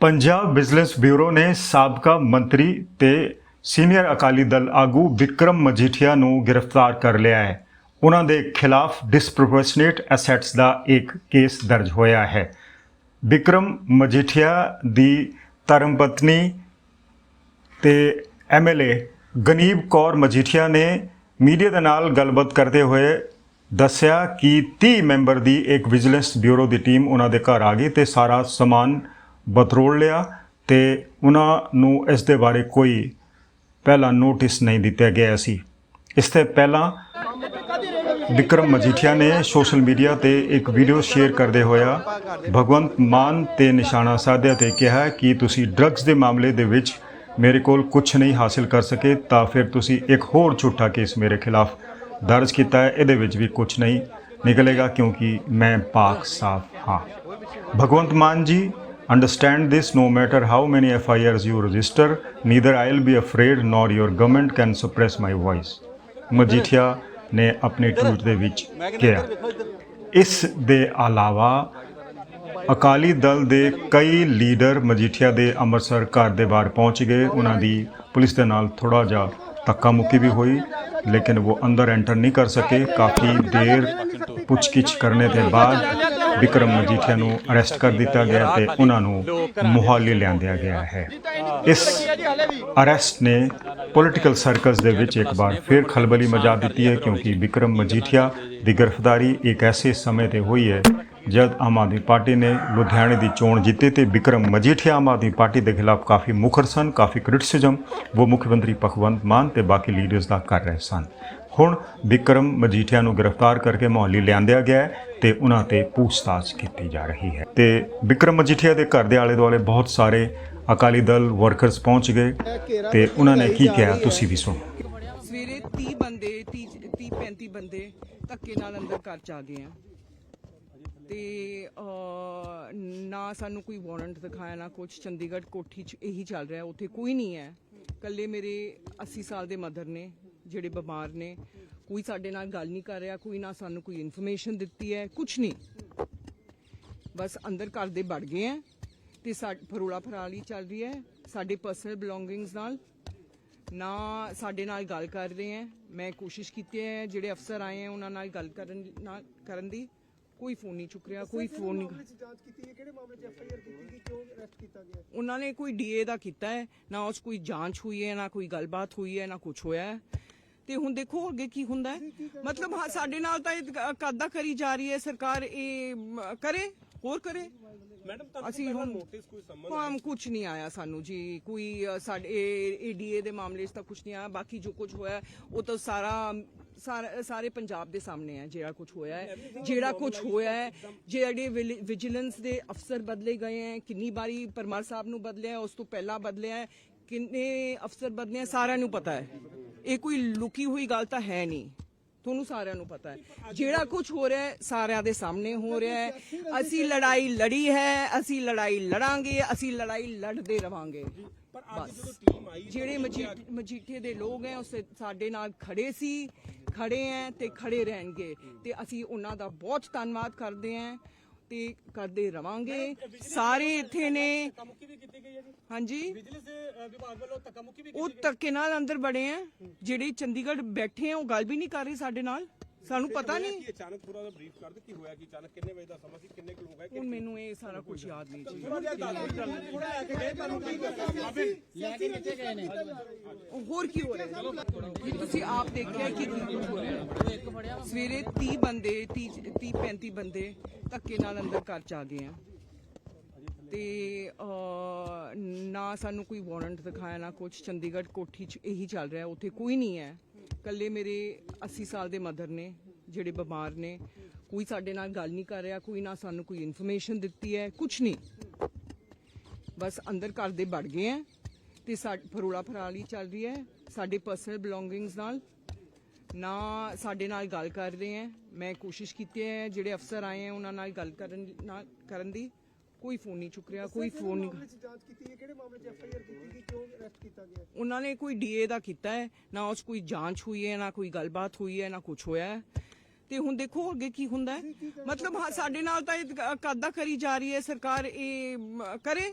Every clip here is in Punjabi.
ਪੰਜਾਬ ਬਿਜ਼ਨਸ ਬਿਊਰੋ ਨੇ ਸਾਬਕਾ ਮੰਤਰੀ ਤੇ ਸੀਨੀਅਰ ਅਕਾਲੀ ਦਲ ਆਗੂ ਵਿਕਰਮ ਮਜੀਠੀਆ ਨੂੰ ਗ੍ਰਿਫਤਾਰ ਕਰ ਲਿਆ ਹੈ। ਉਹਨਾਂ ਦੇ ਖਿਲਾਫ ਡਿਸਪ੍ਰੋਪੋਰਸ਼ਨੇਟ ਐਸੈਟਸ ਦਾ ਇੱਕ ਕੇਸ ਦਰਜ ਹੋਇਆ ਹੈ। ਵਿਕਰਮ ਮਜੀਠੀਆ ਦੀ ਧਰਮਪਤਨੀ ਤੇ ਐਮਐਲਏ ਗਨੀਬ ਕੌਰ ਮਜੀਠੀਆ ਨੇ ਮੀਡੀਆ ਦੇ ਨਾਲ ਗੱਲਬਾਤ ਕਰਦੇ ਹੋਏ ਦੱਸਿਆ ਕਿ 30 ਮੈਂਬਰ ਦੀ ਇੱਕ ਵਿਜੀਲੈਂਸ ਬਿਊਰੋ ਦੀ ਟੀਮ ਉਹਨਾਂ ਦੇ ਘਰ ਆ ਗਈ ਤੇ ਸਾਰਾ ਸਮਾਨ ਬਤਰੋੜ ਲਿਆ ਤੇ ਉਹਨਾਂ ਨੂੰ ਇਸ ਦੇ ਬਾਰੇ ਕੋਈ ਪਹਿਲਾਂ ਨੋਟਿਸ ਨਹੀਂ ਦਿੱਤਾ ਗਿਆ ਸੀ। ਇਸ ਤੋਂ ਪਹਿਲਾਂ ਵਿਕਰਮ ਮਜੀਠੀਆ ਨੇ ਸੋਸ਼ਲ ਮੀਡੀਆ ਤੇ ਇੱਕ ਵੀਡੀਓ ਸ਼ੇਅਰ ਕਰਦੇ ਹੋਇਆ ਭਗਵੰਤ ਮਾਨ ਤੇ ਨਿਸ਼ਾਨਾ ਸਾਧਿਆ ਤੇ ਕਿਹਾ ਕਿ ਤੁਸੀਂ ਡਰੱਗਸ ਦੇ ਮਾਮਲੇ ਦੇ ਵਿੱਚ ਮੇਰੇ ਕੋਲ ਕੁਝ ਨਹੀਂ ਹਾਸਿਲ ਕਰ ਸਕੇ, ਤਾਂ ਫਿਰ ਤੁਸੀਂ ਇੱਕ ਹੋਰ ਝੂਠਾ ਕੇਸ ਮੇਰੇ ਖਿਲਾਫ ਦਰਜ ਕੀਤਾ ਹੈ। ਇਹਦੇ ਵਿੱਚ ਵੀ ਕੁਝ ਨਹੀਂ ਨਿਕਲੇਗਾ ਕਿਉਂਕਿ ਮੈਂ ਪਾਕ ਸਾਫ਼ ਹਾਂ। ਭਗਵੰਤ ਮਾਨ ਜੀ understand this no matter how many FIRs you register, neither I'll be afraid nor your government can suppress my voice. Majithia ਨੇ ਆਪਣੇ ਟਵੀਟ ਦੇ ਵਿੱਚ ਕਿਹਾ ਇਸ ਦੇ ਇਲਾਵਾ ਅਕਾਲੀ ਦਲ ਦੇ ਕਈ ਲੀਡਰ ਮਜੀਠੀਆ ਦੇ ਅੰਮ੍ਰਿਤਸਰ ਘਰ ਦੇ ਬਾਹਰ ਪਹੁੰਚ ਗਏ ਉਹਨਾਂ ਦੀ ਪੁਲਿਸ ਦੇ ਨਾਲ ਥੋੜਾ ਜਿਹਾ ਧੱਕਾ ਮੁੱਕੀ ਵੀ ਹੋਈ ਲੇਕਿਨ ਉਹ ਅੰਦਰ ਐਂਟਰ ਨਹੀਂ ਕਰ ਸਕੇ ਕਾਫੀ ਦੇਰ ਪੁੱਛਗਿੱਛ ਕਰਨੇ ਦੇ ਬਾਅਦ ਵਿਕਰਮ ਮਜੀਠੀਆ ਨੂੰ ਅਰੈਸਟ ਕਰ ਦਿੱਤਾ ਗਿਆ ਤੇ ਉਹਨਾਂ ਨੂੰ ਮੁਹਾਲੀ ਲਿਆਂਦਿਆ ਗਿਆ ਹੈ। ਇਸ ਅਰੈਸਟ ਨੇ ਪੋਲਿਟੀਕਲ ਸਰਕਲਸ ਦੇ ਵਿੱਚ ਇੱਕ ਵਾਰ ਫਿਰ ਖਲਬਲੀ ਮਚਾ ਦਿੱਤੀ ਹੈ ਕਿਉਂਕਿ ਵਿਕਰਮ ਮਜੀਠੀਆ ਦੀ ਗ੍ਰਿਫਤਾਰੀ ਇੱਕ ਐਸੇ ਸਮੇਂ ਤੇ ਹੋਈ ਹੈ ਜਦ ਆਮ ਆਦਮੀ ਪਾਰਟੀ ਨੇ ਲੁਧਿਆਣੇ ਦੀ ਚੋਣ ਜਿੱਤੀ ਤੇ ਵਿਕਰਮ ਮਜੀਠੀਆ ਆਮ ਆਦਮੀ ਪਾਰਟੀ ਦੇ ਖਿਲਾਫ ਕਾਫੀ ਮੁਖਰ ਸਨ, ਕਾਫੀ ਕ੍ਰਿਟਿਸਿਜ਼ਮ ਉਹ ਮੁੱਖ ਮੰਤਰੀ ਭਗਵੰਤ ਮਾਨ ਤੇ ਬਾਕੀ ਲੀਡਰਸ ਦਾ ਕਰ ਰਹੇ ਸਨ। ਹੁਣ ਵਿਕਰਮ ਮਜੀਠੀਆ ਨੂੰ ਗ੍ਰਿਫਤਾਰ ਕਰਕੇ ਮੁਹਾਲੀ ਲਿਆਂਦਿਆ ਗਿਆ ਤੇ ਉਹਨਾਂ ਤੇ ਪੁੱਛਤਾਛ ਕੀਤੀ ਜਾ ਰਹੀ ਹੈ। ਤੇ ਵਿਕਰਮ ਮਜੀਠੀਆ ਦੇ ਘਰ ਦੇ ਆਲੇ ਦੁਆਲੇ ਬਹੁਤ ਸਾਰੇ ਅਕਾਲੀ ਦਲ ਵਰਕਰਸ ਪਹੁੰਚ ਗਏ ਤੇ ਉਹਨਾਂ ਨੇ ਕੀ ਕਿਹਾ, ਤੁਸੀਂ ਵੀ ਸੁਣੋ। ਸਵੇਰੇ 30 ਬੰਦੇ 30 30 35 ਬੰਦੇ ਧੱਕੇ ਨਾਲ ਅੰਦਰ ਘਰ ਚ ਆ ਗਏ ਆ। ਤੇ ਨਾ ਸਾਨੂੰ ਕੋਈ ਵਾਰੰਟ ਦਿਖਾਇਆ, ਨਾ ਕੁਝ ਚੰਡੀਗੜ੍ਹ ਕੋਠੀ ਚ ਇਹੀ ਚੱਲ ਰਿਹਾ, ਉੱਥੇ ਕੋਈ ਨਹੀਂ ਹੈ। ਕੱਲੇ ਮੇਰੇ 80 ਸਾਲ ਦੇ ਮਦਰ ਨੇ। ਜਿਹੜੇ ਬਿਮਾਰ ਨੇ ਕੋਈ ਸਾਡੇ ਨਾਲ ਗੱਲ ਨਹੀਂ ਕਰ ਰਿਹਾ ਕੋਈ ਨਾ ਸਾਨੂੰ ਕੋਈ ਇਨਫੋਰਮੇਸ਼ਨ ਦਿੱਤੀ ਹੈ ਕੁਝ ਨਹੀਂ। ਬਸ ਅੰਦਰ ਘਰ ਦੇ ਵੜ ਗਏ ਆ ਤੇ ਸਾ ਫਰੋਲਾ ਫਰਾਲੀ ਚੱਲ ਰਹੀ ਹੈ ਸਾਡੇ ਪਰਸਨਲ ਬਿਲੋਂਗਿੰਗਸ ਨਾਲ। ਨਾ ਸਾਡੇ ਨਾਲ ਗੱਲ ਕਰ ਰਹੇ ਹੈ ਮੈਂ ਕੋਸ਼ਿਸ਼ ਕੀਤੀ ਹੈ ਜਿਹੜੇ ਅਫਸਰ ਆਏ ਹੈ ਉਹਨਾਂ ਨਾਲ ਗੱਲ ਕਰਨ ਨਾਲ ਕਰਨ ਦੀ। ਕੋਈ ਫੋਨ ਨਹੀਂ ਚੁੱਕ ਰਿਹਾ ਕੋਈ ਫੋਨ ਨਹੀਂ ਮਾਮਲੇ 'ਚ ਜਾਂਚ ਕੀਤੀ ਹੈ? ਕਿਹੜੇ ਮਾਮਲੇ 'ਚ ਐਫਆਈਆਰ ਕੀਤੀ ਗਈ? ਕਿਉਂ ਅਰੈਸਟ ਕੀਤਾ ਗਿਆ? ਉਹਨਾਂ ਨੇ ਕੋਈ ਡੀਏ ਦਾ ਕੀਤਾ ਹੈ ਨਾ ਉਸ ਕੋਈ ਜਾਂਚ ਹੋਈ ਹੈ ਨਾ ਕੋਈ ਗੱਲਬਾਤ ਹੋਈ ਹੈ ਨਾ ਕੁਝ ਹੋਇਆ ਹੈ। ਤੇ ਹੁਣ ਦੇਖੋ ਅੱਗੇ ਕੀ ਹੁੰਦਾ ਹੈ। ਮਤਲਬ ਹਾਂ ਸਾਡੇ ਨਾਲ ਤਾਂ ਇਹ ਕਾਦਾ ਕਰੀ ਜਾ ਰਹੀ ਹੈ ਸਰਕਾਰ ਇਹ ਕਰੇ ਹੋਰ ਕਰੇ। ਮੈਡਮ ਅਸੀਂ ਹੁਣ ਨੋਟਿਸ ਕੋਈ ਕੁਝ ਨਹੀਂ ਆਇਆ ਸਾਨੂੰ ਜੀ ਕੋਈ ਸਾਡੇ ਏਡੀਏ ਦੇ ਮਾਮਲੇ 'ਚ ਤਾਂ ਕੁਝ ਨਹੀਂ ਆਇਆ। ਬਾਕੀ ਜੋ ਕੁਝ ਹੋਇਆ ਉਹ ਤਾਂ ਸਾਰਾ ਸਾਰਾ- ਪੰਜਾਬ ਦੇ ਸਾਹਮਣੇ ਹੈ ਜਿਹੜਾ ਕੁਝ ਹੋਇਆ ਹੈ। ਜਿਹੜਾ ਕੁਝ ਹੋਇਆ ਹੈ ਜਿਹੜੇ ਵਿਜੀਲੈਂਸ ਦੇ ਅਫਸਰ ਬਦਲੇ ਗਏ ਹੈ ਕਿੰਨੀ ਵਾਰੀ ਪਰਮਾਰ ਸਾਹਿਬ ਨੂੰ ਬਦਲਿਆ ਹੈ, ਉਸ ਤੋਂ ਪਹਿਲਾਂ ਬਦਲਿਆ ਹੈ, ਕਿੰਨੇ ਅਫਸਰ ਬਦਲੇ ਸਾਰਿਆਂ ਨੂੰ ਪਤਾ ਹੈ। ਇਹ ਕੋਈ ਲੁਕੀ ਹੋਈ ਗੱਲ ਤਾਂ ਹੈ ਨਹੀਂ। ਤੁਹਾਨੂੰ ਸਾਰਿਆਂ ਨੂੰ ਪਤਾ ਹੈ। ਜਿਹੜਾ ਕੁਝ ਹੋ ਰਿਹਾ ਹੈ ਸਾਰਿਆਂ ਦੇ ਸਾਹਮਣੇ ਹੋ ਰਿਹਾ ਹੈ। ਅਸੀਂ ਲੜਾਈ ਲੜੀ ਹੈ ਅਸੀਂ ਲੜਾਈ ਲੜਾਂਗੇ ਅਸੀਂ ਲੜਾਈ ਲੜਦੇ ਰਵਾਂਗੇ। ਪਰ ਅੱਜ ਬਸ। ਜਦੋਂ ਟੀਮ ਆਈ ਜਿਹੜੇ ਮਜੀ- ਮਜੀਠੇ ਦੇ ਲੋਕ ਹੈ ਉਸ ਸਾਡੇ ਨਾਲ ਖੜੇ ਸੀ ਖੜੇ ਹੈ ਤੇ ਖੜੇ ਰਹਿਣਗੇ। ਤੇ ਅਸੀਂ ਉਹਨਾਂ ਦਾ ਬਹੁਤ ਧੰਨਵਾਦ ਕਰਦੇ ਹਾਂ। ਤੇ ਕਰਦੇ ਰਵਾਂਗੇ। ਸਾਰੇ ਇੱਥੇ ਨੇ। ਮੁੱਕੀ ਵੀ ਕੀਤੀ ਗਈ ਹੈ ਜੀ। ਹਾਂਜੀ। ਬਿਜਲੀ ਦੇ ਵਿਭਾਗ ਵੱਲੋਂ ਧੱਕਾ ਮੁੱਕੀ ਵੀ ਉਹ ਧੱਕੇ ਨਾਲ ਅੰਦਰ ਬੜੇ ਆ। ਜਿਹੜੇ ਚੰਡੀਗੜ੍ਹ ਬੈਠੇ ਆ ਉਹ ਗੱਲ ਵੀ ਨਹੀਂ ਕਰ ਰਹੇ ਸਾਡੇ ਨਾਲ। ਸਾਨੂੰ ਪਤਾ ਨਹੀਂ। ਕੀ ਅਚਾਨਕ ਪੂਰਾ ਦਾ ਬਰੀਫ ਕਰ ਦੇ ਕੀ ਹੋਇਆ? ਕੀ ਅਚਾਨਕ ਕਿੰਨੇ ਵਜੇ ਦਾ ਸਮਾਂ ਸੀ? ਕਿੰਨੇ ਕੁ ਲੋਕ ਆਏ? ਹੁਣ ਮੈਨੂੰ ਇਹ ਸਾਰਾ ਕੁਝ ਯਾਦ ਨਹੀਂ ਜੀ। ਥੋੜਾ ਲੈ ਕੇ ਗਏ ਹੋਰ ਕੀ ਹੋ ਰਿਹਾ? ਤੁਸੀਂ ਆਪ ਦੇਖਿਆ ਕਿ ਕੀ ਹੋ ਰਿਹਾ? ਸਵੇਰੇ 30 ਬੰਦੇ 30 30 35 ਬੰਦੇ ਧੱਕੇ ਨਾਲ ਅੰਦਰ ਘਰ ਚ ਆ ਗਏ ਆ। ਤੇ ਨਾ ਸਾਨੂੰ ਕੋਈ ਵਾਰੰਟ ਦਿਖਾਇਆ, ਨਾ ਕੁਝ ਚੰਡੀਗੜ੍ਹ ਕੋਠੀ ਚ ਇਹੀ ਚੱਲ ਰਿਹਾ, ਉੱਥੇ ਕੋਈ ਨਹੀਂ ਹੈ। ਕੱਲੇ ਮੇਰੇ 80 ਸਾਲ ਦੇ ਮਦਰ ਨੇ, ਜਿਹੜੇ ਬਿਮਾਰ ਨੇ। ਕੋਈ ਸਾਡੇ ਨਾਲ ਗੱਲ ਨਹੀਂ ਕਰ ਰਿਹਾ, ਕੋਈ ਨਾ ਸਾਨੂੰ ਕੋਈ ਇਨਫੋਰਮੇਸ਼ਨ ਦਿੱਤੀ ਹੈ ਕੁਝ ਨਹੀਂ। ਬਸ ਅੰਦਰ ਘਰ ਦੇ ਵੜ ਗਏ ਆ ਤੇ ਸਾ ਫਰੋਲਾ ਫਰਾਲੀ ਚੱਲ ਰਹੀ ਹੈ। ਸਾਡੇ ਪਰਸਨਲ ਬਿਲੋਂਗਿੰਗਸ ਨਾਲ ਨਾ ਸਾਡੇ ਨਾਲ ਗੱਲ ਕਰ ਰਹੇ ਹੈ। ਮੈਂ ਕੋਸ਼ਿਸ਼ ਕੀਤੀ ਹੈ ਜਿਹੜੇ ਅਫਸਰ ਆਏ ਹੈ ਉਹਨਾਂ ਨਾਲ ਗੱਲ ਕਰਨ ਨਾਲ ਕਰਨ ਦੀ। ਕੋਈ ਫੋਨ ਨਹੀਂ ਚੁੱਕ ਰਿਹਾ ਕੋਈ ਫੋਨ ਨਹੀਂ ਜਾਂਚ ਕੀਤੀ ਹੈ? ਕਿਹੜੇ ਮਾਮਲੇ 'ਚ ਐਫਆਈਆਰ ਕੀਤੀ ਗਈ? ਕਿਉਂ ਅਰੈਸਟ ਕੀਤਾ ਗਿਆ? ਉਹਨਾਂ ਨੇ ਕੋਈ ਡੀਏ ਦਾ ਕੀਤਾ ਹੈ ਨਾ ਉਸ ਕੋਈ ਜਾਂਚ ਹੋਈ ਹੈ ਨਾ ਕੋਈ ਗੱਲਬਾਤ ਹੋਈ ਹੈ ਨਾ ਕੁਝ ਹੋਇਆ ਹੈ। ਤੇ ਹੁਣ ਦੇਖੋ ਅੱਗੇ ਕੀ ਹੁੰਦਾ ਹੈ। ਮਤਲਬ ਸਾਡੇ ਨਾਲ ਤਾਂ ਇਹ ਕਾਦਾ ਕਰੀ ਜਾ ਰਹੀ ਹੈ ਸਰਕਾਰ ਇਹ ਕਰੇ?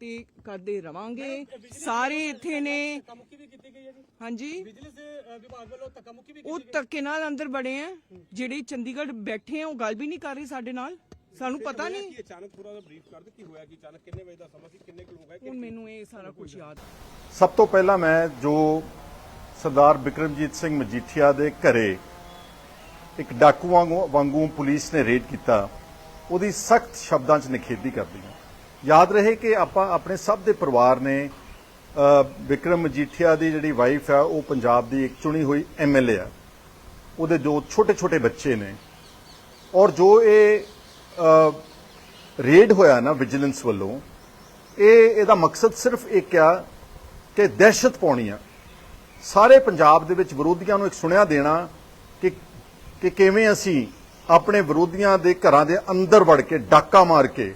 ਤੇ ਕਰਦੇ ਰਵਾਂਗੇ। ਸਾਰੇ ਇੱਥੇ ਨੇ ਮੁੱਕੀ ਵੀ ਕੀਤੀ ਗਈ ਹੈ ਜੀ ਹਾਂਜੀ। ਬਿਜਲੀ ਵਿਭਾਗ ਵੱਲੋਂ ਧੱਕਾ ਮੁੱਕੀ ਵੀ ਉਹ ਧੱਕੇ ਨਾਲ ਅੰਦਰ ਬੜੇ ਆ। ਜਿਹੜੇ ਚੰਡੀਗੜ੍ਹ ਬੈਠੇ ਆ ਉਹ ਗੱਲ ਵੀ ਨਹੀਂ ਕਰ ਰਹੇ ਸਾਡੇ ਨਾਲ। ਸਾਨੂੰ ਪਤਾ ਨਹੀਂ। ਕਿ ਅਚਾਨਕ ਪੂਰਾ ਦਾ ਬਰੀਫ ਕਰ ਦੇ ਕੀ ਹੋਇਆ ਕਿ ਅਚਾਨਕ ਕਿੰਨੇ ਵਜੇ ਦਾ ਸਮਾਂ ਸੀ ਕਿੰਨੇ ਕੁ ਲੋਕ ਆਏ ਹੁਣ ਮੈਨੂੰ ਇਹ ਸਾਰਾ ਕੁਝ ਯਾਦ ਸਭ ਤੋਂ ਪਹਿਲਾਂ ਮੈਂ ਜੋ ਸਰਦਾਰ ਬਿਕਰਮਜੀਤ ਸਿੰਘ ਮਜੀਠੀਆ ਦੇ ਘਰੇ ਇੱਕ ਡਾਕੂ ਵਾਂਗੂ ਵਾਂਗੂ ਪੁਲਿਸ ਨੇ ਰੇਡ ਕੀਤਾ ਉਹਦੀ ਸਖਤ ਸ਼ਬਦਾਂ 'ਚ ਨਿਖੇਧੀ ਕਰਦੀ ਹਾਂ। ਯਾਦ ਰਹੇ ਕਿ ਆਪਾਂ ਆਪਣੇ ਸਭ ਦੇ ਪਰਿਵਾਰ ਨੇ ਅ, ਬਿਕਰਮ ਮਜੀਠੀਆ ਦੀ ਜਿਹੜੀ ਵਾਈਫ ਹੈ ਉਹ ਪੰਜਾਬ ਦੀ ਇੱਕ ਚੁਣੀ ਹੋਈ ਐਮਐਲਏ ਆ। ਉਹਦੇ ਜੋ ਛੋਟੇ ਛੋਟੇ ਬੱਚੇ ਨੇ। ਔਰ ਜੋ ਇਹ ਰੇਡ ਹੋਇਆ ਨਾ ਵਿਜੀਲੈਂਸ ਵੱਲੋਂ ਇਹ ਇਹਦਾ ਮਕਸਦ ਸਿਰਫ ਇੱਕ ਆ ਕਿ ਦਹਿਸ਼ਤ ਪਾਉਣੀ ਆ। ਸਾਰੇ ਪੰਜਾਬ ਦੇ ਵਿੱਚ ਵਿਰੋਧੀਆਂ ਨੂੰ ਇੱਕ ਸੁਣਿਆ ਦੇਣਾ ਕਿ ਕਿ ਕਿਵੇਂ ਅਸੀਂ ਆਪਣੇ ਵਿਰੋਧੀਆਂ ਦੇ ਘਰਾਂ ਦੇ ਅੰਦਰ ਵੜ ਕੇ ਡਾਕਾ ਮਾਰ ਕੇ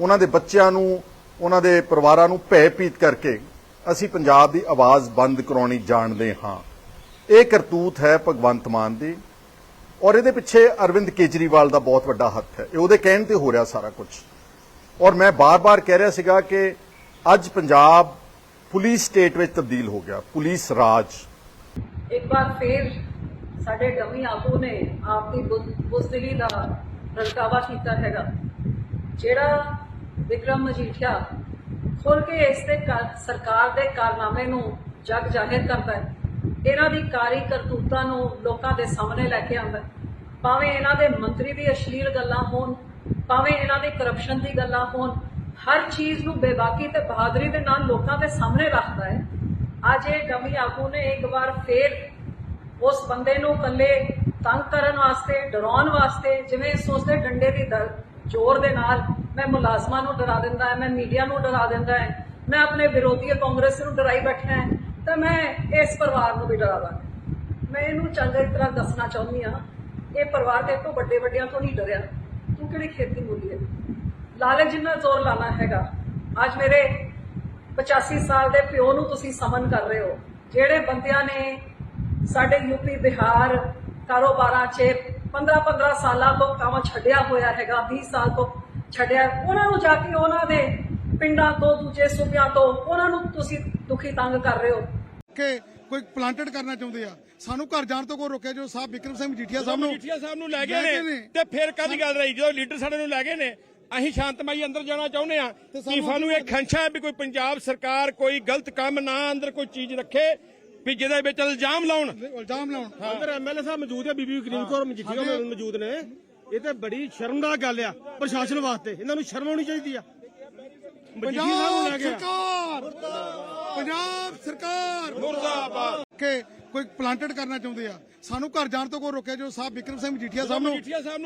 ਉਹਨਾਂ ਦੇ ਬੱਚਿਆਂ ਨੂੰ, ਉਹਨਾਂ ਦੇ ਪਰਿਵਾਰਾਂ ਨੂੰ ਭੈ ਭੀਤ ਕਰਕੇ ਅਸੀਂ ਪੰਜਾਬ ਦੀ ਆਵਾਜ਼ ਬੰਦ ਕਰਾਉਣੀ ਜਾਣਦੇ ਹਾਂ। ਇਹ ਕਰਤੂਤ ਹੈ ਭਗਵੰਤ ਮਾਨ ਦੀ ਔਰ ਇਹਦੇ ਪਿੱਛੇ ਅਰਵਿੰਦ ਕੇਜਰੀਵਾਲ ਦਾ ਬਹੁਤ ਵੱਡਾ ਹੱਥ ਹੈ। ਇਹ ਉਹਦੇ ਕਹਿਣ ਤੇ ਹੋ ਰਿਹਾ ਸਾਰਾ ਕੁਝ ਔਰ ਮੈਂ ਬਾਰ-ਬਾਰ ਕਹਿ ਰਿਹਾ ਸੀਗਾ ਕਿ ਅੱਜ ਪੰਜਾਬ ਪੁਲਿਸ ਸਟੇਟ ਵਿੱਚ ਤਬਦੀਲ ਹੋ ਗਿਆ, ਪੁਲਿਸ ਰਾਜ। ਇੱਕ ਵਾਰ ਫੇਰ ਸਾਡੇ ਡਮੀ ਆਗੂ ਨੇ ਆਪਦੀ ਬੁਜ਼ਦਿਲੀ ਦਾ ਪ੍ਰਗਟਾਵਾ ਕੀਤਾ ਹੈਗਾ, ਜਿਹੜਾ ਵਿਕਰਮ ਮਜੀਠੀਆ ਖੁੱਲ ਕੇ ਇਸ ਦੇ ਸਰਕਾਰ ਦੇ ਕਾਰਨਾਮੇ ਨੂੰ ਜਗ ਜਾਹਿਰ ਕਰਦਾ ਹੈ। ਇਹਨਾਂ ਦੀ ਕਾਰੀ ਕਰਤੂਤਾਂ ਨੂੰ ਲੋਕਾਂ ਦੇ ਸਾਹਮਣੇ ਲੈ ਕੇ ਆਉਂਦਾ ਭਾਵੇਂ ਇਹਨਾਂ ਦੇ ਮੰਤਰੀ ਦੀ ਅਸ਼ਲੀਲ ਗੱਲਾਂ ਹੋਣ, ਭਾਵੇਂ ਇਹਨਾਂ ਦੇ ਕਰਪਸ਼ਨ ਦੀ ਗੱਲਾਂ ਹੋਣ, ਹਰ ਚੀਜ਼ ਨੂੰ ਬੇਬਾਕੀ ਤੇ ਬਹਾਦਰੀ ਦੇ ਨਾਲ ਲੋਕਾਂ ਦੇ ਸਾਹਮਣੇ ਰੱਖਦਾ ਹੈ। ਅੱਜ ਇਹ ਗਮੀ ਆਗੂ ਨੇ ਇੱਕ ਵਾਰ ਫੇਰ ਉਸ ਬੰਦੇ ਨੂੰ ਕੱਲੇ ਤੰਗ ਕਰਨ ਵਾਸਤੇ, ਡਰਾਉਣ ਵਾਸਤੇ, ਜਿਵੇਂ ਸੋਚਦੇ ਡੰਡੇ ਦੀ ਦਰ, ਜ਼ੋਰ ਦੇ ਨਾਲ ਮੈਂ ਮੁਲਾਜ਼ਮਾਂ ਨੂੰ ਡਰਾ ਦਿੰਦਾ ਹੈ, ਮੈਂ ਮੀਡੀਆ ਨੂੰ ਡਰਾ ਦਿੰਦਾ ਹੈ, ਮੈਂ ਆਪਣੇ ਵਿਰੋਧੀ ਕਾਂਗਰਸ ਨੂੰ ਡਰਾਈ ਬੈਠਾ ਹੈ, ਤਾਂ ਮੈਂ ਇਸ ਪਰਿਵਾਰ ਨੂੰ ਵੀ ਡਰਾ ਮੈਂ ਇਹਨੂੰ ਚੰਗੀ ਤਰ੍ਹਾਂ ਦੱਸਣਾ ਚਾਹੁੰਦੀ ਹਾਂ, ਇਹ ਪਰਿਵਾਰ ਤੇ ਤੋਂ ਵੱਡੇ ਵੱਡਿਆਂ ਤੋਂ ਨਹੀਂ ਡਰਿਆ। ਤੂੰ ਕਿਹੜੀ ਖੇਤੀ ਬੋਲੀ ਹੈ? ਲਾਲਚ ਜਿੰਨਾ ਜ਼ੋਰ ਲਾਣਾ ਹੈਗਾ। ਅੱਜ ਮੇਰੇ 85 ਸਾਲ ਦੇ ਪਿਓ ਨੂੰ ਤੁਸੀਂ ਸਮਨ ਕਰ ਰਹੇ ਹੋ। ਜਿਹੜੇ ਬੰਦਿਆਂ ਨੇ ਸਾਡੇ ਯੂਪੀ ਬਿਹਾਰ ਕਾਰੋਬਾਰਾਂ 'ਚ 15-15 ਸਾਲਾਂ ਤੋਂ ਕੰਮ ਛੱਡਿਆ ਹੋਇਆ ਹੈਗਾ 20 ਸਾਲ ਤੋਂ ਛੱਡਿਆ। ਉਹਨਾਂ ਨੂੰ ਜਾ ਕੇ ਉਹਨਾਂ ਦੇ ਪਿੰਡਾਂ ਤੋਂ ਦੂਜੇ ਸੂਬਿਆਂ ਤੋਂ ਉਹਨਾਂ ਨੂੰ ਤੁਸੀਂ ਦੁਖੀ ਤੰਗ ਕਰ ਰਹੇ ਹੋ। ਕਿ ਕੋਈ ਪਲਾਂਟਡ ਕਰਨਾ ਚਾਹੁੰਦੇ ਆ? ਸਾਨੂੰ ਘਰ ਜਾਣ ਤੋਂ ਕੋਈ ਰੋਕਿਆ ਜੋ ਸਾਹਿਬ ਵਿਕਰਮ ਸਿੰਘ ਮਜੀਠੀਆ ਸਾਹਿਬ ਨੂੰ ਮਜੀਠੀਆ ਸਾਹਿਬ ਨੂੰ ਲੈ ਗਏ ਨੇ। ਤੇ ਫਿਰ ਕਾਦੀ ਗੱਲ ਰਹੀ? ਜਦੋਂ ਲੀਡਰ ਸਾਡੇ ਨੂੰ ਲੈ ਗਏ ਨੇ ਅਸੀਂ ਸ਼ਾਂਤਮਈ ਅੰਦਰ ਜਾਣਾ ਚਾਹੁੰਦੇ ਆ। ਕਿ ਸਾਨੂੰ ਇਹ ਖੰਸ਼ਾ ਹੈ ਵੀ ਕੋਈ ਪੰਜਾਬ ਸਰਕਾਰ ਕੋਈ ਗਲਤ ਕੰਮ ਨਾ ਅੰਦਰ ਕੋਈ ਚੀਜ਼ ਰੱਖੇ ਵੀ ਜਿਹਦੇ ਵਿੱਚ ਇਲਜ਼ਾਮ ਲਾਉਣ। ਇਲਜ਼ਾਮ ਲਾਉਣ। ਅੰਦਰ ਐਮਐਲਏ ਸਾਹਿਬ ਮੌਜੂਦ ਹੈ ਬੀਬੀ ਕਰੀਮ ਕੌਰ ਮਜੀਠੀਆ ਮੌਜੂਦ ਨੇ। ਇਹ ਤੇ ਬੜੀ ਸ਼ਰਮਨਾਕ ਗੱਲ ਆ ਪ੍ਰਸ਼ਾਸਨ ਵਾਸਤੇ। ਇਹਨਾਂ ਨੂੰ ਸ਼ਰਮ ਆਉਣੀ ਚਾਹੀਦੀ ਆ। ਪੰਜਾਬ ਸਰਕਾਰ! ਪੰਜਾਬ ਸਰਕਾਰ! ਮੁਰਦਾਬਾਦ। ਕਿ ਕੋਈ ਪਲਾਂਟਡ ਕਰਨਾ ਚਾਹੁੰਦੇ ਆ। ਸਾਨੂੰ ਘਰ ਜਾਣ ਤੋਂ ਕੋਈ ਰੋਕਿਆ ਜੋ ਸਾਹਿਬ ਵਿਕਰਮ ਸਿੰਘ ਮਜੀਠੀਆ ਸਾਹਿਬ ਨੂੰ ਮਜੀਠੀਆ ਸਾਹਿਬ ਨੂੰ